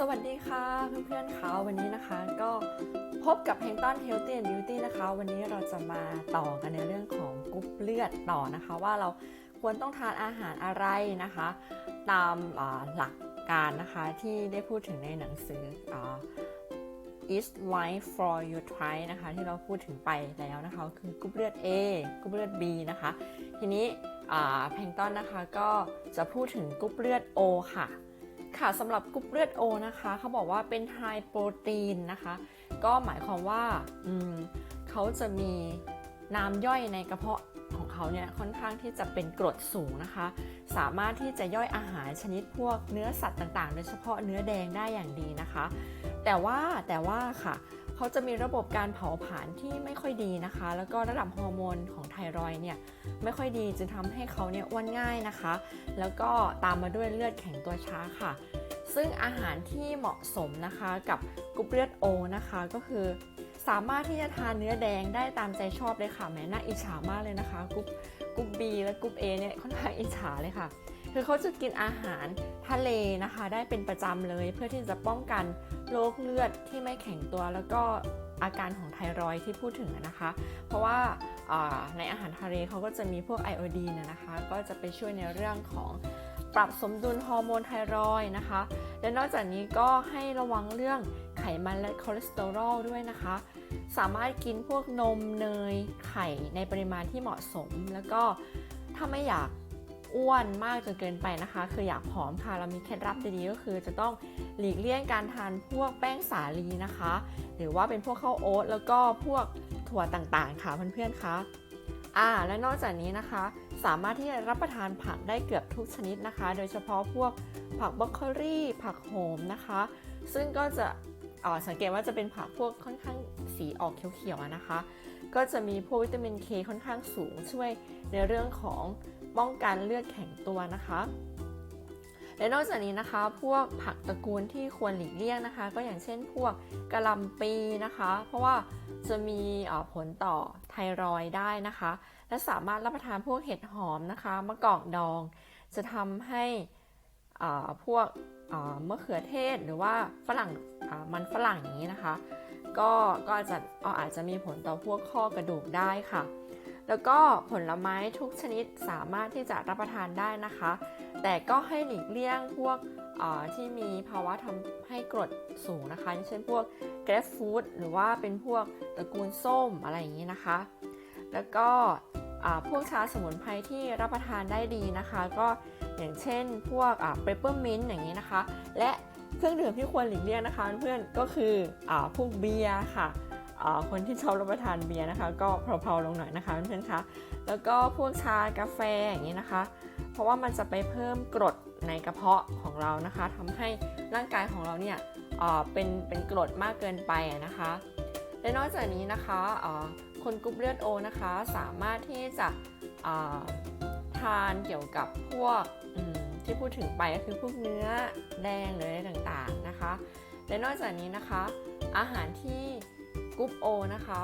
สวัสดีค่ะเพื่อนๆคะวันนี้นะคะก็พบกับเพลงต้น Healthy and Beauty นะคะ วันนี้เราจะมาต่อกันในเรื่องของกรุ๊ปเลือดต่อนะคะ ว่าเราควรต้องทานอาหารอะไรนะคะ ตามาหลักการนะคะที่ได้พูดถึงในหนังสืออ่า Eat Right for you Try นะคะที่เราพูดถึงไปแล้วนะคะ คือกรุ๊ปเลือด A กรุ๊ปเลือด B นะคะ ทีนี้อ่าเพงต้นนะคะก็จะพูดถึงกรุ๊ปเลือด O ค่ะ ค่ะสำหรับกรุ๊ปเลือดโอนะคะเขาบอกว่าเป็นไฮโปรตีนนะคะ ก็หมายความว่าเขาจะมีน้ำย่อยในกระเพาะของเขาเนี่ยค่อนข้างที่จะเป็นกรดสูงนะคะ สามารถที่จะย่อยอาหารชนิดพวกเนื้อสัตว์ต่างๆ โดยเฉพาะเนื้อแดงได้อย่างดีนะคะ แต่ว่าแต่ว่าค่ะ เขาจะมีระบบการเผาผลาญที่ไม่ค่อยดีนะคะ แล้วก็ระดับฮอร์โมนของไทรอยเนี่ยไม่ค่อยดีจึงทำให้เขาเนี่ยอ้วนง่ายนะคะ แล้วก็ตามมาด้วยเลือดแข็งตัวช้าค่ะ ซึ่งอาหารที่เหมาะสมนะคะกับกรุ๊ปเลือดโอนะคะก็คือสามารถที่จะทานเนื้อแดงได้ตามใจชอบเลยค่ะแม้น่าอิจฉามากเลยนะคะกรุ๊ปกรุ๊ป B และกรุ๊ป A เนี่ยค่อนข้างอิจฉาเลยค่ะ คือเขาจะกินอาหารทะเลนะคะ ได้เป็นประจำเลยเพื่อที่จะป้องกันโรคเลือดที่ไม่แข็งตัวแล้วก็อาการของไทรอยที่พูดถึงนะคะ เพราะว่าในอาหารทะเลเขาก็จะมีพวกไอโอดีนนะคะ ก็จะไปช่วยในเรื่องของปรับสมดุลฮอร์โมนไทรอยนะคะ และนอกจากนี้ก็ให้ระวังเรื่องไขมันและคอเลสเตอรอลด้วยนะคะ สามารถกินพวกนมเนยไข่ในปริมาณที่เหมาะสม แล้วก็ถ้าไม่อยาก อ้วนมากจนเกินไปนะคะ คืออยากผอมค่ะเรามีเคล็ดลับดีๆก็คือจะต้องหลีกเลี่ยงการทานพวกแป้งสาลีนะคะ หรือว่าเป็นพวกข้าวโอ๊ตแล้วก็พวกถั่วต่างๆค่ะเพื่อนๆคะอ่าและนอกจากนี้นะคะ สามารถที่จะรับประทานผักได้เกือบทุกชนิดนะคะ โดยเฉพาะพวกผักบรอกโคลีผักโหมนะคะ ซึ่งก็จะสังเกตว่าจะเป็นผักพวกค่อนข้างสีออกเขียวๆนะคะ ก็จะมีพวกวิตามินเคค่อนข้างสูงช่วยในเรื่องของ ป้องกันเลือดแข็งตัวนะคะ และนอกจากนี้นะคะ พวกผักตระกูลที่ควรหลีกเลี่ยงนะคะ ก็อย่างเช่นพวกกระลำปีนะคะ เพราะว่าจะมีผลต่อไทรอยได้นะคะ และสามารถรับประทานพวกเห็ดหอมนะคะมะกอกดอง จะทำให้พวกมะเขือเทศหรือว่าฝรั่งมันฝรั่งอย่างนี้นะคะ ก็ก็อาจจะอาจจะมีผลต่อพวกข้อกระดูกได้ค่ะ แล้วก็ผลไม้ทุกชนิดสามารถที่จะรับประทานได้นะคะ แต่ก็ให้หลีกเลี่ยงพวกที่มีภาวะทำให้กรดสูงนะคะเช่นพวกเกรฟฟูดหรือว่าเป็นพวกตระกูลส้มอะไรอย่างนี้นะคะ แล้วก็พวกชาสมุนไพรที่รับประทานได้ดีนะคะ ก็อย่างเช่นพวกเปปเปอร์มินต์อย่างนี้นะคะ และเครื่องดื่มที่ควรหลีกเลี่ยงนะคะเพื่อนก็คืออพวกเบียร์ค่ะ คนที่ชอบรับประทานเบียร์นะคะ ก็เพลาๆลงหน่อยนะคะเพื่อนๆคะแล้วก็พวกชากาแฟอย่างนี้นะคะ เพราะว่ามันจะไปเพิ่มกรดในกระเพาะของเรานะคะทำให้ร่างกายของเราเนี่ยเป็นเป็นกรดมากเกินไปนะคะ และนอกจากนี้นะคะคนกรุ๊ปเลือดโอนะคะสามารถที่จะทานเกี่ยวกับพวกที่พูดถึงไปก็คือพวกเนื้อแดงหรืออะไรต่างๆนะคะ และนอกจากนี้นะคะ อาหารที่ กรุ๊ปโอนะคะ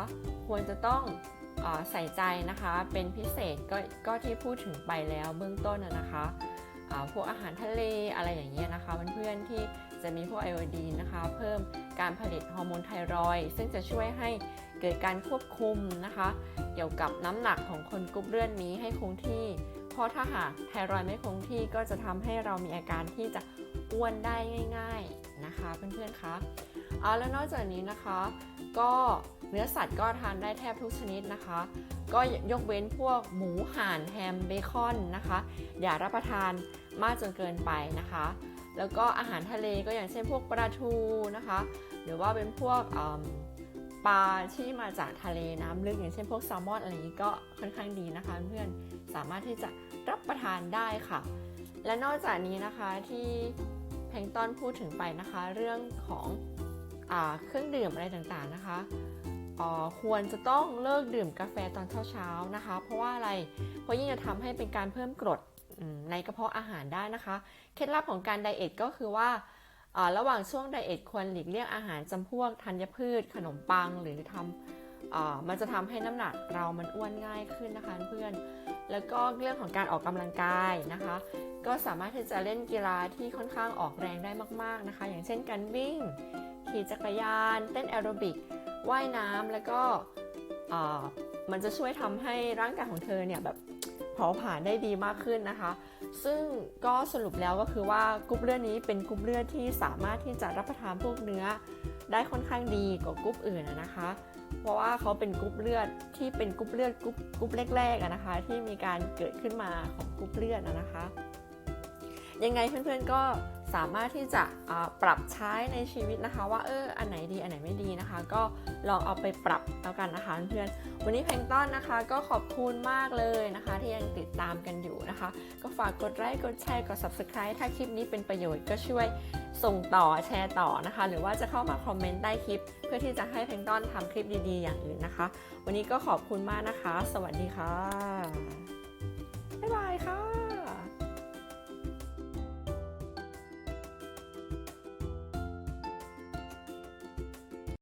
ควรจะต้องอใส่ใจนะคะ เป็นพิเศษก็ก็ที่พูดถึงไปแล้วเบื้องต้นนะนะคะพวกอาหารทะเลอะไรอย่างเงี้ยนะคะเพื่อนๆที่จะมีพวกไอโอดีนนะคะ เพิ่มการผลิตฮอร์โมนไทรอยซึ่งจะช่วยให้เกิดการควบคุมนะคะ เกี่ยวกับน้ำหนักของคนกรุ๊ปเลือดนี้ให้คงที่ เพราะถ้าหากไทรอยไม่คงที่ก็จะทำให้เรามีอาการที่จะอ้วนได้ง่าย ๆนะคะ เพื่อนๆคะเอาแล้วนอกจากนี้นะคะ ก็เนื้อสัตว์ก็ทานได้แทบทุกชนิดนะคะ ก็ยกเว้นพวกหมูห่านแฮมเบคอนนะคะ อย่ารับประทานมากจนเกินไปนะคะ แล้วก็อาหารทะเลก็อย่างเช่นพวกปลาทูนะคะ หรือว่าเป็นพวกปลาที่มาจากทะเลน้ำลึกอย่างเช่นพวกแซลมอนอะไรนี้ก็ค่อนข้างดีนะคะเพื่อนสามารถที่จะรับประทานได้ค่ะ และนอกจากนี้นะคะที่แพลงต้อนพูดถึงไปนะคะ เรื่องของ เครื่องดื่มอะไรต่างๆนะคะควรจะต้องเลิกดื่มกาแฟตอนเช้าๆนะคะ เพราะว่าอะไร เพราะยิ่งจะทำให้เป็นการเพิ่มกรดในกระเพาะอาหารได้นะคะ เคล็ดลับของการไดเอทก็คือว่าระหว่างช่วงไดเอทควรหลีกเลี่ยงอาหารจำพวกธัญพืช ขนมปัง หรือทอ่า มันจะทำให้น้ำหนักเรามันอ้วนง่ายขึ้นนะคะเพื่อน แล้วก็เรื่องของการออกกำลังกายนะคะ ก็สามารถที่จะเล่นกีฬาที่ค่อนข้างออกแรงได้มาก ๆนะคะ อย่างเช่นการวิ่ง ขี่จักรยาน เต้นแอโรบิก ว่ายน้ำแล้วก็มันจะช่วยทำให้ร่างกายของเธอเนี่ยแบบ ผาผลาญได้ดีมากขึ้นนะคะ ซึ่งก็สรุปแล้วก็คือว่ากรุ๊ปเลือดนี้เป็นกรุ๊ปเลือดที่สามารถที่จะรับประทานพวกเนื้อได้ค่อนข้างดีกว่ากรุ๊ปอื่นนะคะ เพราะว่าเขาเป็นกรุ๊ปเลือดที่เป็นกรุ๊ปเลือดกรุ๊ปกรุ๊ปแรกๆนะคะ ที่มีการเกิดขึ้นมาของกรุ๊ปเลือดนะคะ ยังไงเพื่อนๆก็สามารถที่จะปรับใช้ในชีวิตนะคะ ว่าเอออันไหนดีอันไหนไม่ดีนะคะ ก็ลองเอาไปปรับแล้วกันนะคะเพื่อนๆวันนี้เพลงต้อนนะคะ ก็ขอบคุณมากเลยนะคะ ที่ยังติดตามกันอยู่นะคะ ก็ฝากกดไลค์กดแชร์กด subscribe ถ้าคลิปนี้เป็นประโยชน์ก็ช่วยส่งต่อแชร์ต่อนะคะ หรือว่าจะเข้ามาคอมเมนต์ใต้คลิป เพื่อที่จะให้เพลงต้อนทำคลิปดีๆ อย่างอื่นนะคะ วันนี้ก็ขอบคุณมากนะคะ สวัสดีค่ะบ๊ายบายค่ะ